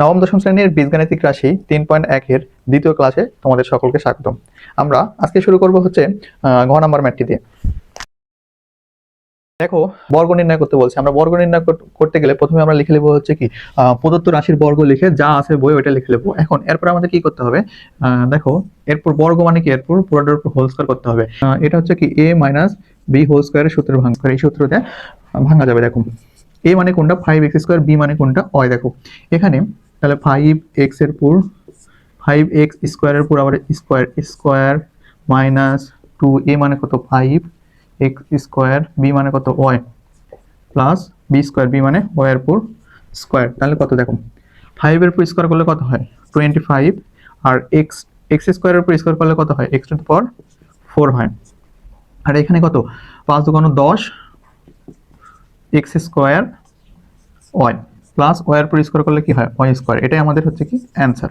নবম, দশম শ্রেণির বীজগাণিতিক রাশি তিন পয়েন্ট একের দ্বিতীয় ক্লাসে তোমাদের সকলকে স্বাগতম। আমরা আজকে শুরু করব হচ্ছে ঘ নাম্বার ম্যাটটি দিয়ে। দেখো, বর্গ নির্ণয় করতে বলছে। আমরা বর্গ নির্ণয় করতে গেলে প্রথমে আমরা লিখে নেব হচ্ছে কি প্রদত্ত রাশির বর্গ লিখে যা আছে বই ওইটা লিখে নেব। এখন এরপর আমাদের কি করতে হবে? দেখো, এরপর বর্গ মানে কি? এরপর পুরোটার উপর হোল স্কোয়ার করতে হবে। এটা হচ্ছে কি? এ মাইনাস বি হোল স্কোয়ারের সূত্র ভাঙ এই সূত্রতে ভাঙা যাবে, দেখো। এ মানে কোনটা? ফাইভ এক্স স্কোয়ার বি মানে কোনটা? অয় দেখো। এখানে তাহলে ফাইভ এক্সের পুর ফাইভ এক্স স্কোয়ারের পুর আবার square square minus two A মানে কত? ফাইভ এক্স স্কোয়ার বি মানে কত? Y plus B square B মানে ওয়াই এর পুর স্কোয়ার তাহলে কত দেখো? ফাইভের পুর স্কোয়ার করলে কত হয়? টোয়েন্টি ফাইভ আর এক্স এক্স স্কোয়ারের পুর স্কোয়ার করলে কত হয়? এক্স টু পাওয়ার ফোর হয়। আর এখানে কত? পাঁচ দুগুণ দশ এক্স স্কোয়ার ওয়াই প্লাস ওয়ার পর স্কোয়ার করলে কি হয়? ওয়াই স্কোয়ার এটাই আমাদের হচ্ছে কি? অ্যান্সার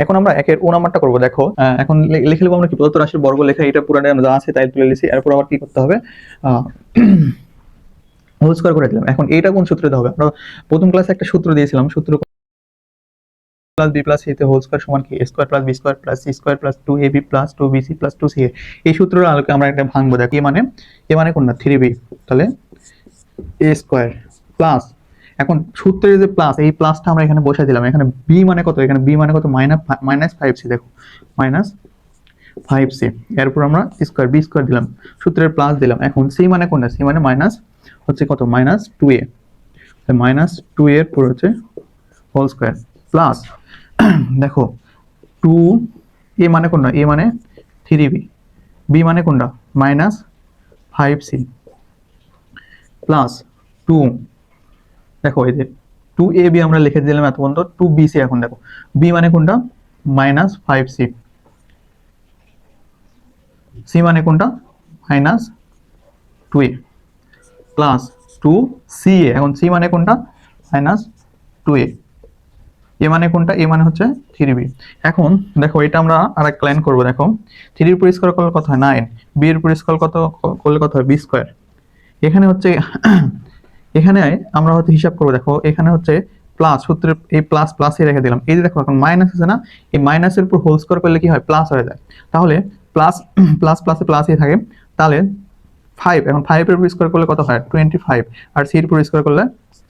এখন আমরা একের ও নাম্বারটা করব দেখো। এখন লিখে নেব আমরা কি? প্রদত্ত রাশির বর্গ লেখা এটা পুরানো যা আছে তাই তুলে লিখছি এরপর আবার কি করতে হবে? হোল স্কোয়ার করে দিলাম। এখন এইটা কোন সূত্রে হবে? আমরা প্রথম ক্লাসে একটা সূত্র দিয়েছিলাম। সূত্র প্লাস বি প্লাস সিতে হোল স্কোয়ার সমান কি? Square plus B square plus C square plus two A B plus two B C plus two C এই সূত্রের আলোকে আমরা একটা ভাঙবো দেখো। এ মানে এ মানে কোন না থ্রি বি তাহলে এ স্কোয়ার প্লাস এখন সূত্রের যে প্লাস এই প্লাসটা আমরা এখানে বসে দিলাম। এখানে বি মানে কত? এখানে বি মানে কত? মাইনাস মাইনাস ফাইভ সি দেখো। মাইনাস ফাইভ সি এরপর আমরা স্কোয়ার বি স্কোয়ার দিলাম। সূত্রের প্লাস দিলাম। এখন সি মানে কোনটা? সি মানে মাইনাস হচ্ছে কত? Minus two A minus two এর পর হচ্ছে হোল স্কোয়ার প্লাস দেখো টু এ মানে কোনটা? এ মানে থ্রি বি বি মানে কোনটা? Minus five C plus two দেখো এই যে টু এ বি আমরা লিখে দিলাম এত পর্যন্ত টু বি সি এখন দেখো। বি মানে কোনটা? মাইনাস ফাইভ সি সি মানে কোনটা? Minus two A plus two C A এখন সি মানে কোনটা? মাইনাস টু এ এ মানে কোনটা? এ মানে হচ্ছে থ্রি বি এখন দেখো, এটা আমরা আর এক লাইন করব, দেখো। থ্রির উপর স্কোয়ার করলে হয় নাইন বি এর উপর স্কোয়ার কত করলে কত হয়? বি স্কোয়ার এখানে হচ্ছে এখানে আমরা হচ্ছে হিসাব করব, দেখো, এখানে হচ্ছে প্লাস সূত্রের এই প্লাস প্লাসই রেখে দিলাম। এই যে দেখো, এখন মাইনাস আছে না? এই মাইনাসের উপর হোল স্কোয়ার করলে কি হয়? প্লাস হয়ে যায়। তাহলে প্লাস প্লাস প্লাসে প্লাসই থাকে। তাহলে ফাইভ এখন ফাইভের উপর স্কোয়ার করলে কত হয়? টোয়েন্টি ফাইভ আর সির উপর স্কোয়ার করলে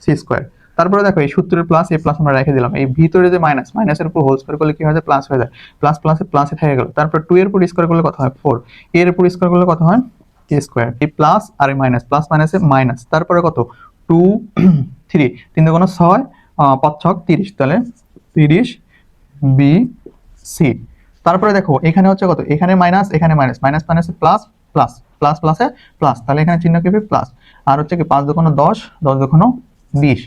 সি স্কোয়ার তারপরে দেখো, এই সূত্রের প্লাস এই প্লাস আমরা রেখে দিলাম। এই ভিতরে যে মাইনাস মাইনাসের উপর হোল স্কোয়ার করলে কি হয় প্লাস হয়ে যায়। প্লাস প্লাসে প্লাসে থেকে গেল। তারপর টু এর উপর স্কোয়ার করলে কত হয়? ফোর এর উপর স্কোয়ার করলে কত হয়? স্কোয়ার এই প্লাস আর এই মাইনাস প্লাস মাইনাসে মাইনাস তারপরে কত? টু, থ্রি, তিন দুগুণ ছয় পাঁচ ছক তিরিশ, তাহলে তিরিশ বি সি তারপরে দেখো, এখানে হচ্ছে কত? এখানে মাইনাস এখানে মাইনাস মাইনাস মাইনাসে প্লাস প্লাস প্লাস প্লাসে প্লাস তাহলে এখানে চিহ্ন কি প্লাস আর হচ্ছে কি, পাঁচ দুগুণ দশ দশ দুগুণ বিশ।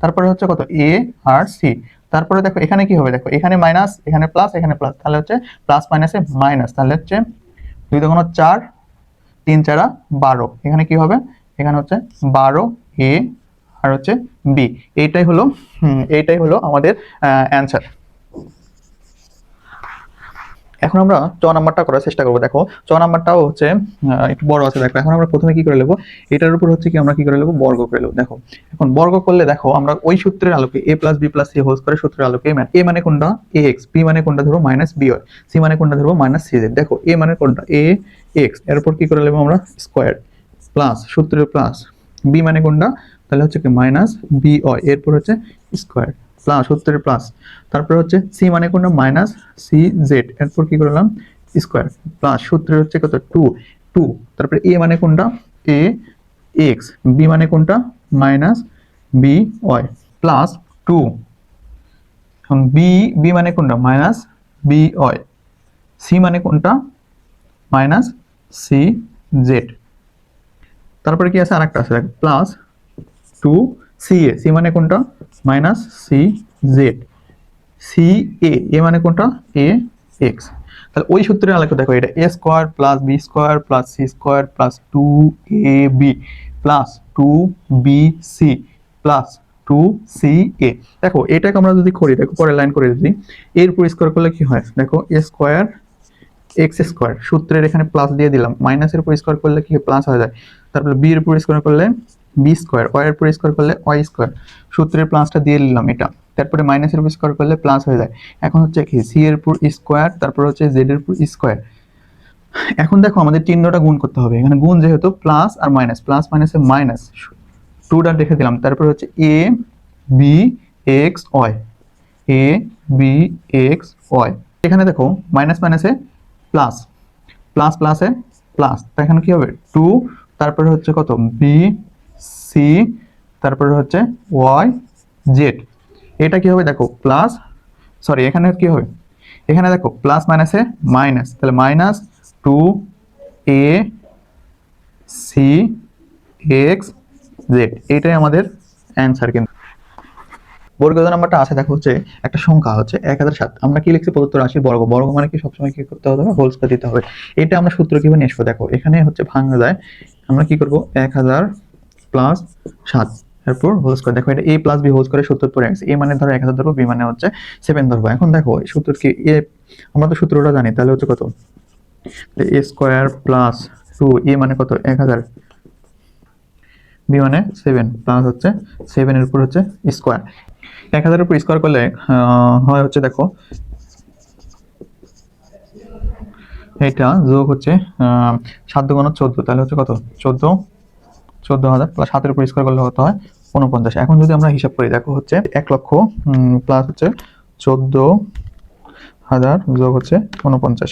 তারপরে হচ্ছে কত? এ আর সি তারপরে দেখো, এখানে কি হবে? দেখো, এখানে মাইনাস এখানে প্লাস এখানে প্লাস তাহলে হচ্ছে প্লাস মাইনাসে মাইনাস তাহলে হচ্ছে দুই দুগুণ চার, তিন চারা বারো। এখানে কি হবে? এখানে হচ্ছে বারো এ আর হচ্ছে বি এইটাই হলো এইটাই হলো আমাদের অ্যান্সার এখন আমরা চ নাম্বারটা করার চেষ্টা করব। দেখো, চ নাম্বারটাও হচ্ছে একটু বড় আছে, দেখো। এখন আমরা প্রথমে কি করে নেব? এটার উপর হচ্ছে কি আমরা কি করে নেব? বর্গ করে নেব। দেখো, এখন বর্গ করলে দেখো, আমরা ওই সূত্রের আলোকে A plus B plus C whole স্কোয়ারের সূত্রের আলোকে এ মানে কোনটা? এ এক্স বি মানে কোনটা ধরবো মাইনাস বি ওয়াই সি মানে কোনটা ধরবো মাইনাস সি জেড দেখো এ মানে কোনটা? এ এক্স এরপর কি করে নেব আমরা? স্কোয়ার প্লাস সূত্রের প্লাস বি মানে কোনটা? তাহলে হচ্ছে কি মাইনাস বি ওয়াই এরপর হচ্ছে স্কোয়ার প্লাস সূত্রের প্লাস তারপর হচ্ছে সি মানে কোনটা? মাইনাস সি জেড এরপর কি করলাম? স্কোয়ার প্লাস সূত্রের হচ্ছে কত? টু টু তারপরে এ মানে কোনটা? এ এক্স বি মানে কোনটা? Minus B Y plus two B B মানে কোনটা? মাইনাস বি ওয়াই সি মানে কোনটা? মাইনাস সি জেড তারপরে কি আছে? আরেকটা আছে plus two C A C মানে কোনটা? Minus C Z C A A মানে কোনটা? এ এক্স তাহলে ওই সূত্রের আলোকে দেখো, এটা A square plus B square plus C square plus two A B plus two B C plus two C A দেখো, এটাকে আমরা যদি করি, দেখো পরে লাইন করে যদি এর উপর স্কোয়ার করলে কি হয়? দেখো এ স্কোয়ার এক্স স্কোয়ার সূত্রের এখানে প্লাস দিয়ে দিলাম। মাইনাসের উপর স্কোয়ার করলে কি প্লাস হয়ে যায়। তারপরে বি এর উপর স্কোয়ার করলে বি স্কোয়ার ওয়াই এর উপর স্কোয়ার করলে ওয়াই স্কোয়ার সূত্রের প্লাসটা দিয়ে নিলাম এটা। তারপরে মাইনাসের উপর স্কোয়ার করলে প্লাস হয়ে যায়। এখন হচ্ছে কি সি এর উপর স্কোয়ার তারপর হচ্ছে জেড এর উপর স্কোয়ার এখন দেখো আমাদের চিহ্নটা গুণ করতে হবে। এখানে গুণ যেহেতু প্লাস আর মাইনাস প্লাস মাইনাসে মাইনাস টুটা রেখে দিলাম। তারপর হচ্ছে A B X Y A B X Y এখানে দেখো মাইনাস মাইনাসে প্লাস প্লাস প্লাসে প্লাস তো এখানে কি হবে? টু তারপরে হচ্ছে কত? বি সি তারপরে হচ্ছে ওয়াই জেড এটা কি হবে? দেখো প্লাস সরি এখানে কি হবে? এখানে দেখো প্লাস মাইনাসে মাইনাস তাহলে minus two A C X Z এটাই আমাদের অ্যান্সার কিন্তু। বর্গজ নাম্বারটা আছে, দেখো হচ্ছে একটা সংখ্যা হচ্ছে এক হাজার সাত। আমরা কি লিখছি? প্রদত্ত রাশির বর্গ। বর্গ মানে কি? সবসময় কি করতে হবে? হোল স্কোয়ার দিতে হবে। এটা আমরা সূত্র কীভাবে নিয়ে আসব? দেখো, এখানে হচ্ছে ভাঙা যায়। আমরা কি করব? এক হাজার প্লাস সাত। এরপর হোল স্কোয়ার। দেখো, এটা এ প্লাস বি হোল স্কোয়ারের সূত্র পরে এ মানে ধরো এক হাজার ধরবো, বি মানে হচ্ছে সেভেন ধরবো। এখন দেখো, এই সূত্র কি? এ, আমরা তো সূত্রটা জানি, তাহলে হচ্ছে কত? A square plus two A মানে কত? এক হাজার। বি মানে সেভেন প্লাস হচ্ছে সেভেনের উপর হচ্ছে স্কোয়ার এক হাজারের উপর স্কোয়ার করলে হয় হচ্ছে দেখো এটা যোগ হচ্ছে সাত দুগুণ চোদ্দ, তাহলে হচ্ছে কত? চোদ্দ চোদ্দ হাজার প্লাস সাতের উপর স্কোয়ার করলে কত হয়? উনপঞ্চাশ এখন যদি আমরা হিসাব করি, দেখো হচ্ছে এক লক্ষ প্লাস হচ্ছে চোদ্দ হাজার যোগ হচ্ছে উনপঞ্চাশ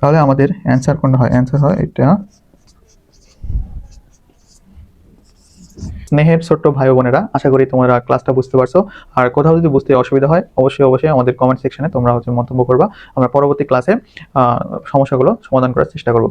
তাহলে আমাদের অ্যান্সার কোনটা হয়? অ্যান্সার হয় এটা স্নেহের ছোট্ট ভাই বোনেরা, আশা করি তোমরা ক্লাসটা বুঝতে পারছ। আর কোথাও যদি বুঝতে অসুবিধা হয়, অবশ্যই অবশ্যই আমাদের কমেন্ট সেকশনে তোমরা হচ্ছে মন্তব্য করবা। আমরা পরবর্তী ক্লাসে সমস্যাগুলো সমাধান করার চেষ্টা করব।